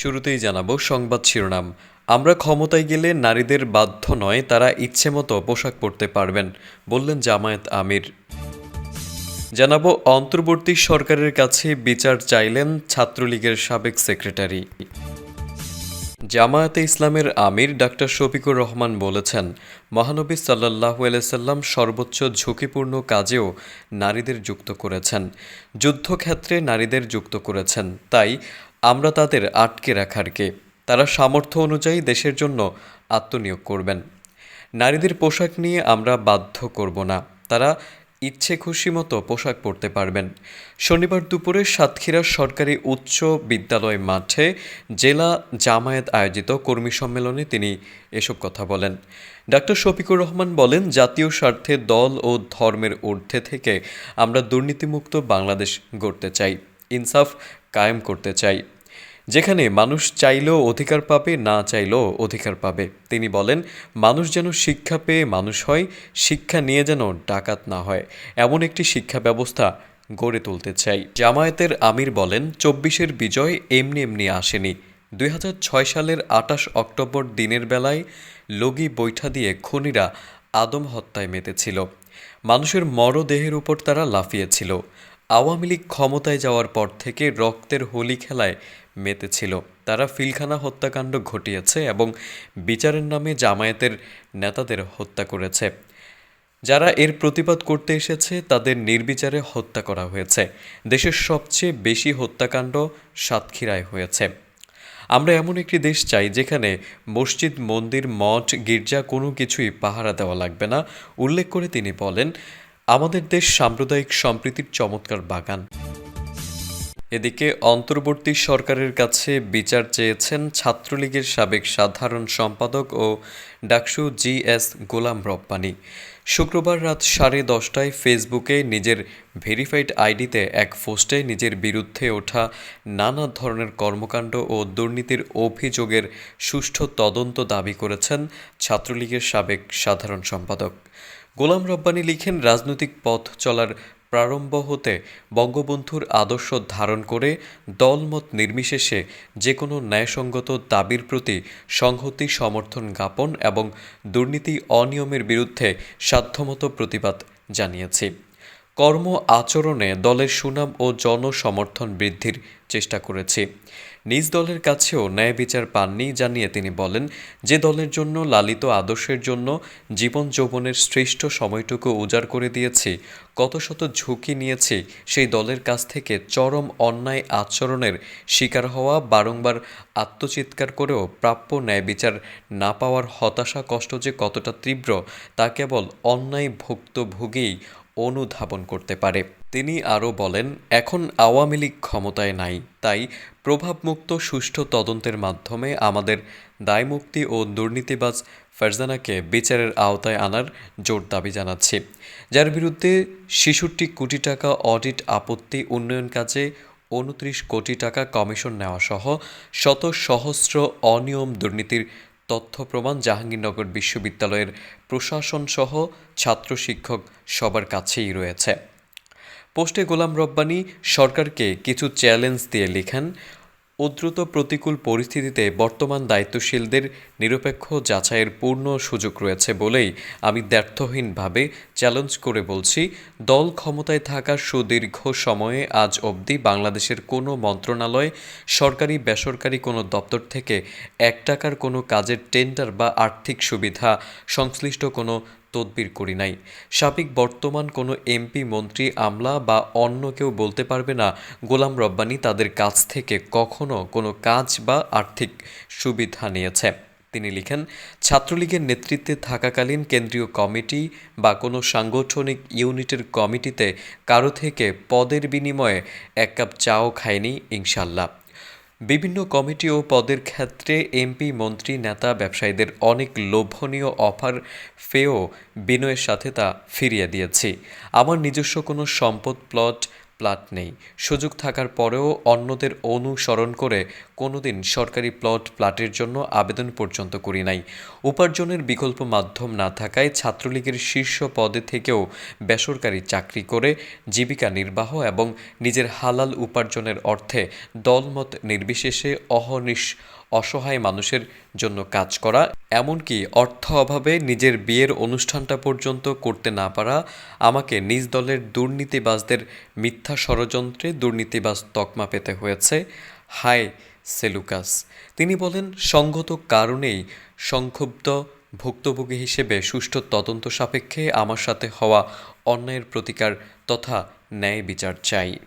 শুরুতেই জানাব সংবাদ শিরোনাম। আমরা ক্ষমতায় গেলে নারীদের বাধ্য নয়, তারা ইচ্ছে মতো পোশাক পরতে পারবেন, বললেন জামায়াত আমির। জানাব, অন্তর্বর্তী সরকারের কাছে বিচার চাইলেন ছাত্রলীগের সাবেক সেক্রেটারি। জামায়াতে ইসলামের আমির ডাক্তার শফিকুর রহমান বলেছেন, মহানবী সাল্লাহু আলাইসাল্লাম সর্বোচ্চ ঝুঁকিপূর্ণ কাজেও নারীদের যুক্ত করেছেন। যুদ্ধক্ষেত্রে নারীদের যুক্ত করেছেন, তাই আমরা তাদের আটকে রাখার কে? তারা সামর্থ্য অনুযায়ী দেশের জন্য আত্মনিয়োগ করবেন। নারীদের পোশাক নিয়ে আমরা বাধ্য করব না। তারা ইচ্ছে খুশি মতো পোশাক পরতে পারবেন। শনিবার দুপুরে সাতক্ষীরা সরকারি উচ্চ বিদ্যালয় মাঠে জেলা জামায়াত আয়োজিত কর্মী সম্মেলনে তিনি এসব কথা বলেন। ডাক্তার শফিকুর রহমান বলেন, জাতীয় স্বার্থে দল ও ধর্মের ঊর্ধ্বে থেকে আমরা দুর্নীতিমুক্ত বাংলাদেশ গড়তে চাই, ইনসাফ কায়েম করতে চাই। যেখানে মানুষ চাইলেও অধিকার পাবে, না চাইলেও অধিকার পাবে। তিনি বলেন, মানুষ যেন শিক্ষা পেয়ে মানুষ হয়, শিক্ষা নিয়ে যেন ডাকাত না হয়। এমন একটি শিক্ষা ব্যবস্থা গড়ে তুলতে চাই। জামায়াতের আমির বলেন, চব্বিশের বিজয় এমনি এমনি আসেনি। দুই ছয় সালের আটাশ অক্টোবর দিনের বেলায় লগি বৈঠা দিয়ে খুনিরা আদম হত্যায় মেতেছিল। মানুষের মরদেহের উপর তারা লাফিয়েছিল। আওয়ামী লীগ ক্ষমতায় যাওয়ার পর থেকে রক্তের হোলি খেলায় মেতেছিল। তারা ফিলখানা হত্যাকাণ্ড ঘটিয়েছে এবং বিচারের নামে জামায়াতের নেতাদের হত্যা করেছে। যারা এর প্রতিবাদ করতে এসেছে, তাদের নির্বিচারে হত্যা করা হয়েছে। দেশের সবচেয়ে বেশি হত্যাকাণ্ড সাতক্ষীরায় হয়েছে। আমরা এমন একটি দেশ চাই যেখানে মসজিদ, মন্দির, মঠ, গির্জা কোনো কিছুই পাহারা দেওয়া লাগবে না। উল্লেখ করে তিনি বলেন আমাদের দেশ সাম্প্রদায়িক সম্প্রীতির চমৎকার বাগান। এদিকে অন্তর্বর্তী সরকারের কাছে বিচার চেয়েছেন ছাত্রলীগের সাবেক সাধারণ সম্পাদক ও ডাকসু জি এস গোলাম রব্বানী। শুক্রবার রাত সাড়ে দশটায় ফেসবুকে নিজের ভেরিফাইড আইডিতে এক পোস্টে নিজের বিরুদ্ধে ওঠা নানা ধরনের কর্মকাণ্ড ও দুর্নীতির অভিযোগের সুষ্ঠু তদন্ত দাবি করেছেন ছাত্রলীগের সাবেক সাধারণ সম্পাদক। গোলাম রব্বানী লিখেন, রাজনৈতিক পথ চলার প্রারম্ভ হতে বঙ্গবন্ধুর আদর্শ ধারণ করে দলমত নির্বিশেষে যে কোনো ন্যায়সঙ্গত দাবির প্রতি সংহতি সমর্থন জ্ঞাপন এবং দুর্নীতি অনিয়মের বিরুদ্ধে সাধ্যমতো প্রতিবাদ জানিয়েছি। কর্ম আচরণে দলের সুনাম ও জনসমর্থন বৃদ্ধির চেষ্টা করেছি। নিজ দলের কাছেও ন্যায় বিচার পাননি জানিয়ে তিনি বলেন, যে দলের জন্য লালিত আদর্শের জন্য জীবন যৌবনের শ্রেষ্ঠ সময়টুকু উজাড় করে দিয়েছি, কত শত ঝুঁকি নিয়েছি, সেই দলের কাছ থেকে চরম অন্যায় আচরণের শিকার হওয়া, বারংবার আত্মচিৎকার করেও প্রাপ্য ন্যায় বিচার না পাওয়ার হতাশা কষ্ট যে কতটা তীব্র, তা কেবল অন্যায় ভুক্তভোগীই অনুধাবন করতে পারে। তিনি আরও বলেন, এখন আওয়ামী লীগ ক্ষমতায় নাই, তাই প্রভাবমুক্ত সুষ্ঠু তদন্তের মাধ্যমে আমাদের দায়মুক্তি ও দুর্নীতিবাজ ফারজানাকে বিচারের আওতায় আনার জোর দাবি জানাচ্ছি। যার বিরুদ্ধে ছেষট্টি কোটি টাকা অডিট আপত্তি উন্নয়ন কাজে উনত্রিশ কোটি টাকা কমিশন নেওয়া সহ শত সহস্র অনিয়ম দুর্নীতির তথ্য প্রমাণ জাহাঙ্গীরনগর বিশ্ববিদ্যালয়ের প্রশাসন সহ ছাত্র শিক্ষক সবার কাছেই রয়েছে। পোস্টে গোলাম রব্বানি, সরকারকে কিছু চ্যালেঞ্জ দিয়ে লেখেন উদ্রুত প্রতিকূল পরিস্থিতিতে বর্তমান দায়িত্বশীলদের নিরপেক্ষ যাচাইয়ের পূর্ণ সুযোগ রয়েছে বলেই আমি ব্যর্থহীনভাবে চ্যালেঞ্জ করে বলছি, দল ক্ষমতায় থাকার সুদীর্ঘ সময়ে আজ অবধি বাংলাদেশের কোনো মন্ত্রণালয়, সরকারি, বেসরকারি কোনো দপ্তর থেকে এক টাকার কোনো কাজের টেন্ডার বা আর্থিক সুবিধা, সংশ্লিষ্ট কোনো তদবির করি নাই। সাবেক বর্তমান কোনো এমপি, মন্ত্রী, আমলা বা অন্য কেউ বলতে পারবে না, গোলাম রব্বানী তাদের কাছ থেকে কখনো কোনো কাজ বা আর্থিক সুবিধা নিয়েছে। তিনি লিখেন, ছাত্রলীগের নেতৃত্বে থাকাকালীন কেন্দ্রীয় কমিটি বা কোনো সাংগঠনিক ইউনিটের কমিটিতে কারও থেকে পদের বিনিময়ে এক কাপ চাও খায়নি, ইনশাল্লাহ। বিভিন্ন কমিটি ও পদের ক্ষেত্রে এমপি, মন্ত্রী, নেতা, ব্যবসায়ীদের অনেক লোভনীয় অফার পেয়েও বিনয়ের সাথে তা ফিরিয়ে দিয়েছি। আমার নিজস্ব কোনো সম্পদ প্লট প্লট নেই। সুযোগ থাকার পরেও অন্যদের অনুসরণ করে কোনোদিন সরকারি প্লট প্লাটের জন্য আবেদন পর্যন্ত করি নাই। উপার্জনের বিকল্প মাধ্যম না থাকায় ছাত্রলীগের শীর্ষ পদে থেকেও বেসরকারি চাকরি করে জীবিকা নির্বাহ এবং নিজের হালাল উপার্জনের অর্থে দলমত নির্বিশেষে অহনিশ অসহায় মানুষের জন্য কাজ করা, এমনকি অর্থ অভাবে নিজের বিয়ের অনুষ্ঠানটা পর্যন্ত করতে না পারা, আমাকে নিজ দলের দুর্নীতিবাজদের মিথ্যা ষড়যন্ত্রে দুর্নীতিবাজ তকমা পেতে হয়েছে। হায় সেলুকাস তিনি বলেন, সঙ্গত কারণেই সংক্ষুব্ধ ভুক্তভোগী হিসেবে সুষ্ঠু তদন্ত সাপেক্ষে আমার সাথে হওয়া অন্যায়ের প্রতিকার তথা ন্যায় বিচার চাই।